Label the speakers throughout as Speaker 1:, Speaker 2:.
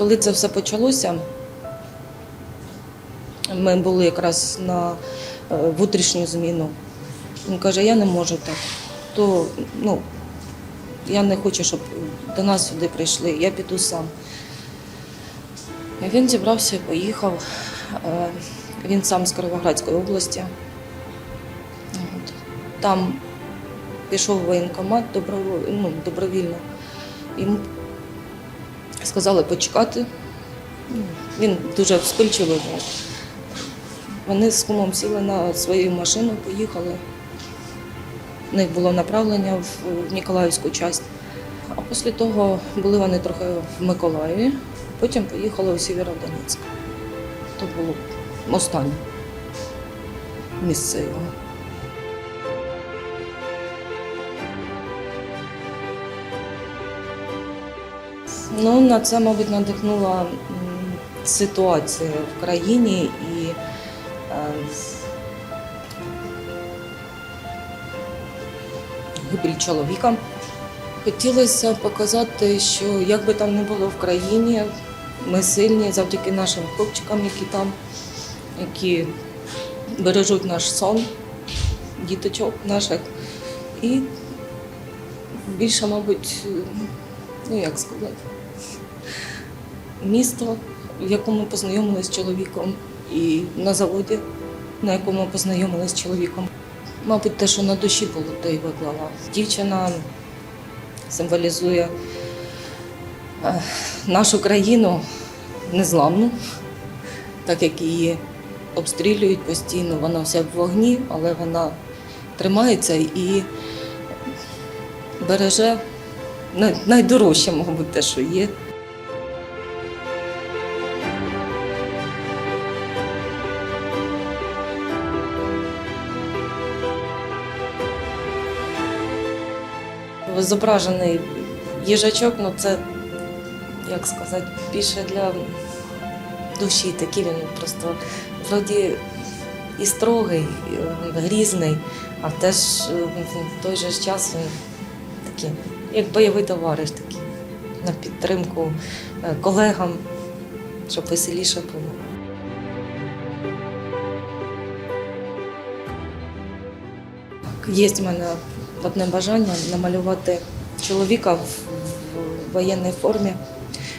Speaker 1: Коли це все почалося, ми були якраз на е, внутрішню зміну. Він каже, я не можу так. То ну, я не хочу, щоб до нас сюди прийшли, я піду сам. Він зібрався і поїхав. Е, Він сам з Кировоградської області. Там пішов воєнкомат доброво- ну, добровільно. Йому сказали почекати. Він дуже вспильчивий був. Вони з кумом сіли на свою машину, поїхали. У них було направлення в Ніколаївську частину. А після того були вони трохи в Миколаєві, потім поїхали у Сєвєродонецьк. То було останнє місце його. Ну, на це, мабуть, надихнула ситуація в країні і е, гибель чоловіка. Хотілося показати, що як би там не було в країні, ми сильні завдяки нашим хлопчикам, які там, які бережуть наш сон, діточок наших. І більше, мабуть, ну як сказати, місто, в якому познайомилися з чоловіком, і на заводі, на якому познайомилися з чоловіком. Мабуть, те, що на душі було, то й виклала. Дівчина символізує е, нашу країну незламну, так як її обстрілюють постійно, вона вся в вогні, але вона тримається і береже найдорожче, мабуть, те, що є. Зображений їжачок, ну це, як сказати, більше для душі. Такий він просто вроді і строгий, і е, грізний, а теж е, в той же час він такий, як бойовий товариш такий, на підтримку е, колегам, щоб веселіше було. Є в мене одне бажання намалювати чоловіка в, воєнній формі,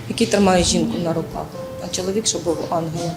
Speaker 1: який тримає жінку на руках, а чоловік, щоб був ангелом.